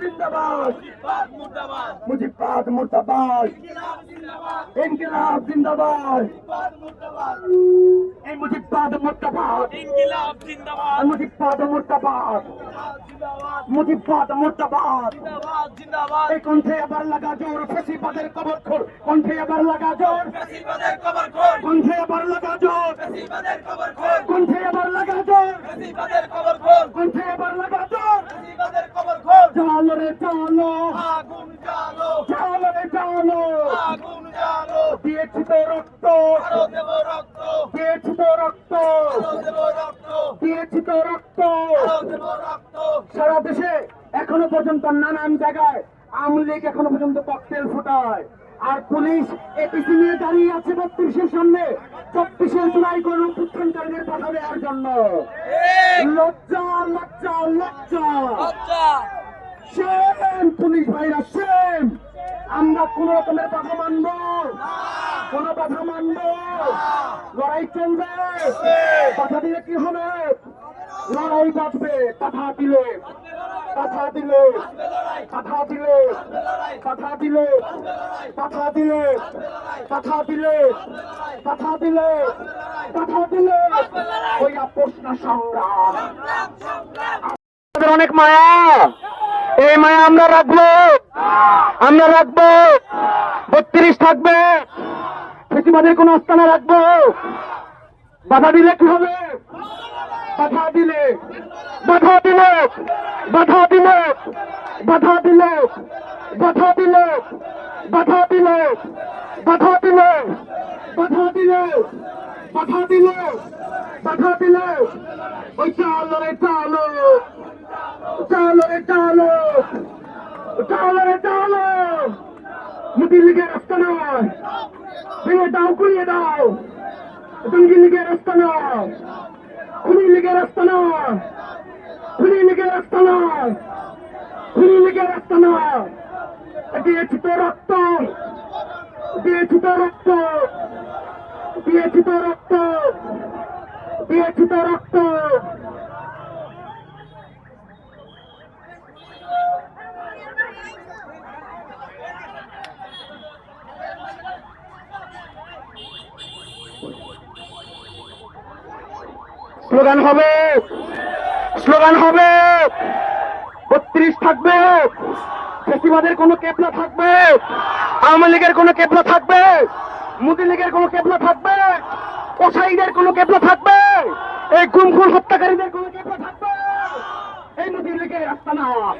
জিন্দাবাদ মুজিবাদ মুর্দাবাদ ইনকিলাব জিন্দাবাদ। ইনকিলাব এই মুজিবাদ মুর্দাবাদ। ইনকিলাব জিন্দাবাদ। মুজিবাদ মুর্দাবাদ। মুজিবাদ মুর্দাবাদ। জিন্দাবাদ এই কণ্ঠে আবার লাগা জোর ফেসিবাদের কবর খোর কণ্ঠে আবার লাগা জোর। ফেসিবাদের কবর খোল। কণ্ঠে আবার লাগা জোর ফেসিবাদের কবর খোল কণ্ঠে আবার লাগা জোর ফেসিবাদের কবর খোল কণ্ঠে আবার লাগা জোর ফেসিবাদের কবর খোল চালো রে চালো। আগুন জ্বালো। চালো রে চালো। আগুন জ্বালো। দিয়েছি তো রক্ত। আরও দেব রক্ত। দিয়েছি তো রক্ত। আরও দেব রক্ত। দিয়েছি তো রক্ত। আরও দেব রক্ত। সারা দেশে এখনও পর্যন্ত নানান জায়গায় আওয়ামী লীগ এখনও পর্যন্ত ককটেল ফুটায়। আর পুলিশ এপিসি নিয়ে দাঁড়িয়ে আছে বত্রিশের সামনে। চব্বিশের জুলাই কোন উত্থানকারীদের পাঠা দেওয়ার জন্য লজ্জা লজ্জা। লজ্জা। সেম পুলিশ ভাইরা সেম আমরা কোন রকমের বাধা মানব। কোন বাধা মানব। লড়াই চলবে। বাধা দিলে কি হবে? লড়াই বাঁচবে কথা দিলে। কথা দিলে। কথা দিলে। কথা দিলে। কথা দিলে। কথা দিলে। কথা দিলে। কথা দিলে। ওই প্রশ্ন সংগ্রাম। আমাদের অনেক মায়া। এই মায়া আমরা রাখব আমরা রাখব বত্রিশ থাকবে ফেসিবাদের কোন আস্তানা রাখব বাধা দিলে কি হবে বাধা দিলে বাধা দিলে বাধা দিলে বাধা দিলে বাধা দিলে বাধা দিলে বাধা দিলে বাধা দিলে বাধা দিলে বাধা দিলে ওই চালো রে চালো চালো রে চালো চালো রে চালো মুদি লিগের রাস্তা নয়। ভেঙে দাও কুড়িয়ে দাও। জঙ্গি লিগের রাস্তা নয়। খুনি লিগের রাস্তা নয়। খুনি লিগের রাস্তা নয়। খুনি লিগের রাস্তা নয়। দিয়েছি তো রক্ত। দিয়েছি তো রক্ত। দিয়েছি তো রক্ত। দিয়েছি তো রক্ত। স্লোগান হবে। স্লোগান হবে। বত্রিশ থাকবে। ফেসিবাদের কোনো কেপলা থাকবে। আওয়ামী লীগের কোনো কেপলা থাকবে। মোদী লীগের কোনো কেপলা থাকবে। ওসাইদের কোনো কেপলা থাকবে। এই গুমখুর হত্যাকারীদের কোনো কেপলা থাকবে। এই মোদী লীগের রাস্তা না।